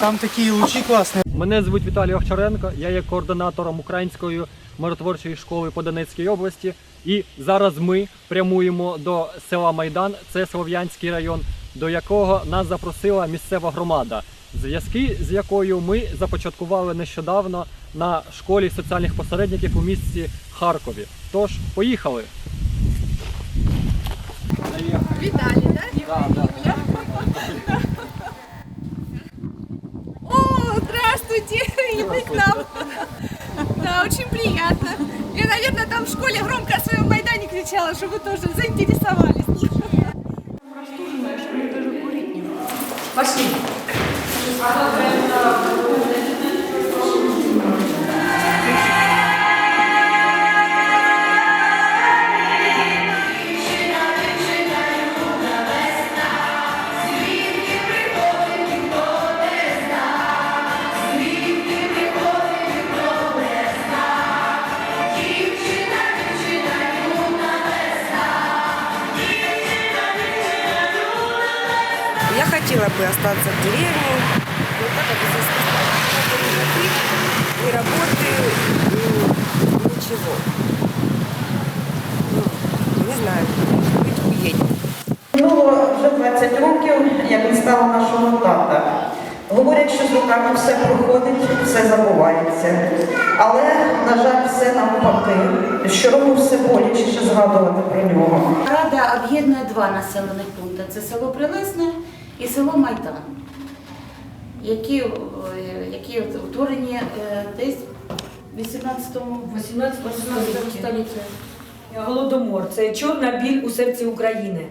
Там такі лучі класні. Мене звуть Віталій Овчаренко, я є координатором української миротворчої школи по Донецькій області. І зараз ми прямуємо до села Майдан, це Слов'янський район, до якого нас запросила місцева громада, зв'язки з якою ми започаткували нещодавно на школі соціальних посередників у місті Харкові. Тож, поїхали! Виталий, да? Да, да. Здравствуйте, и вы к нам. Да, очень приятно. Я, наверное, там в школе громко о своем Майдане кричала, что вы тоже заинтересовались. Пошли. хотела бы остаться в деревне, но так как здесь ни работы, ни ничего. Ну, не знаю, может быть, уедем. Минуло вже 20 років, як не стало нашого тата. Говорять, що з роками все проходить, все забувається. Але, на жаль, все навпаки. Щороку все болячіше згадувати про нього. Рада об'єднує два населених пункти: це село Прилесне і село Майдан, які, е, які утворені е, десь в 18-му 18 18 столітті. Голодомор це чорна біль у серці України.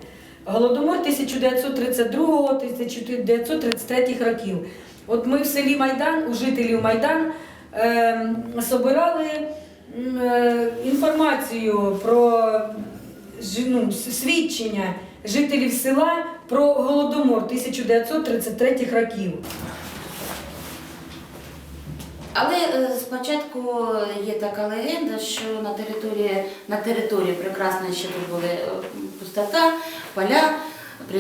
Голодомор 1932-1933 років. От ми в селі Майдан, у жителів Майдан, е, собирали е, інформацію про ну, свідчення жителів села про голодомор 1933 років. Але е, спочатку є така легенда, що на території, на території прекрасної ще тут були е, пустота, поля.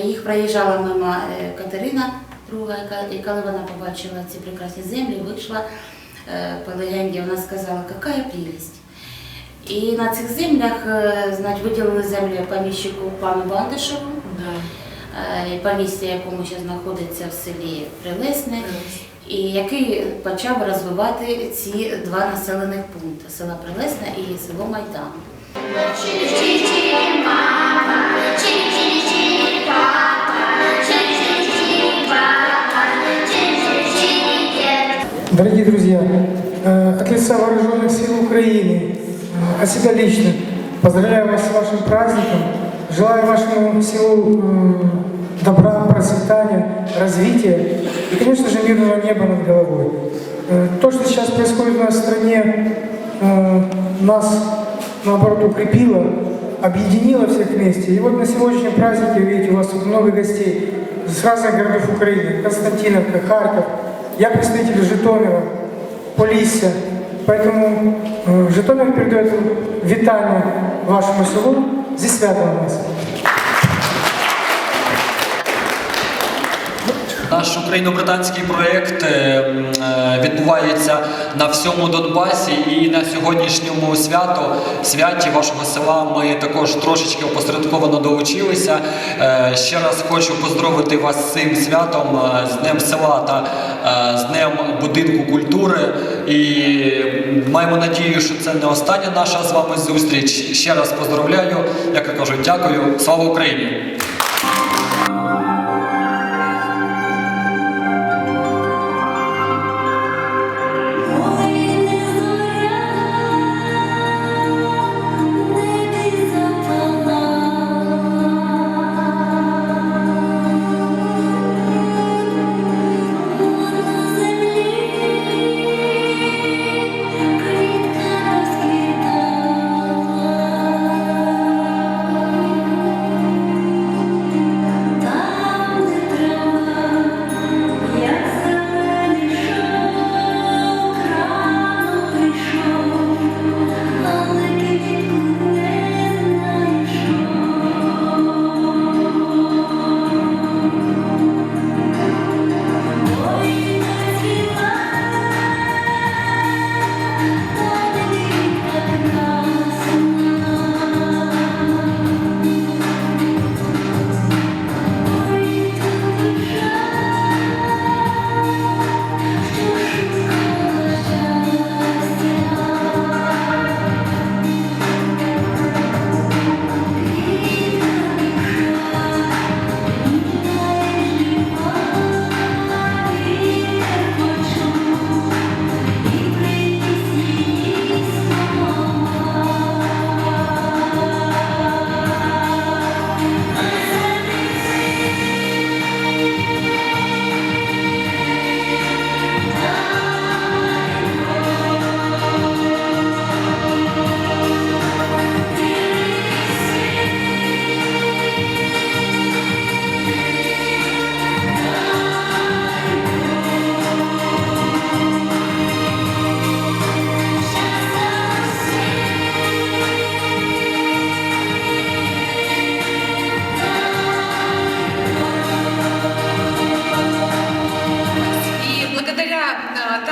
Їх проїжджала мимо е, Катерина друга, і коли вона побачила ці прекрасні землі, вийшла по легенді, вона сказала, яка прелість. І на цих землях е, значить, виділили землі поміщику пану Бандишеву, е, помістя, якому ще знаходиться в селі Прилесне, і який почав розвивати ці два населених пункти села Прилесне і село Майдан. Дорогие друзья, э, от лица вооруженных сил Украины, э, От себя лично, поздравляю вас с вашим праздником, желаю вашему селу добра, процветания, развития и, конечно же, мирного неба над головой. Э, То, что сейчас происходит в стране, э, нас, наоборот, укрепило, объединило всех вместе. И вот на сегодняшнем празднике, видите, у вас тут много гостей с разных городов Украины. Константиновка, Харьков. Я представитель Житомира, Полісся. Поэтому э, Житомир передает витание вашему селу зі святого вас. Наш україно-британський проєкт е, е, відбувається на всьому Донбасі і на сьогоднішньому свято, святі вашого села ми також трошечки опосередковано долучилися. Е, Ще раз хочу поздоровити вас з цим святом, з Днем села та з Днем будинку культури. І маємо надію, що це не остання наша з вами зустріч. Ще раз поздравляю, як я кажу, дякую. Слава Україні!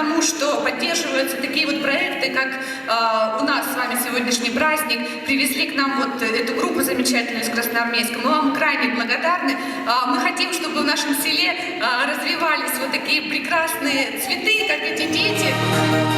тому что поддерживаются такие вот проекты, как э, е, у нас с вами сегодняшний праздник. Привезли к нам вот е, эту группу замечательную из Красноармейска. Мы вам крайне благодарны. Э, мы хотим, чтобы в нашем селе э, развивались вот такие прекрасные цветы, как эти дети.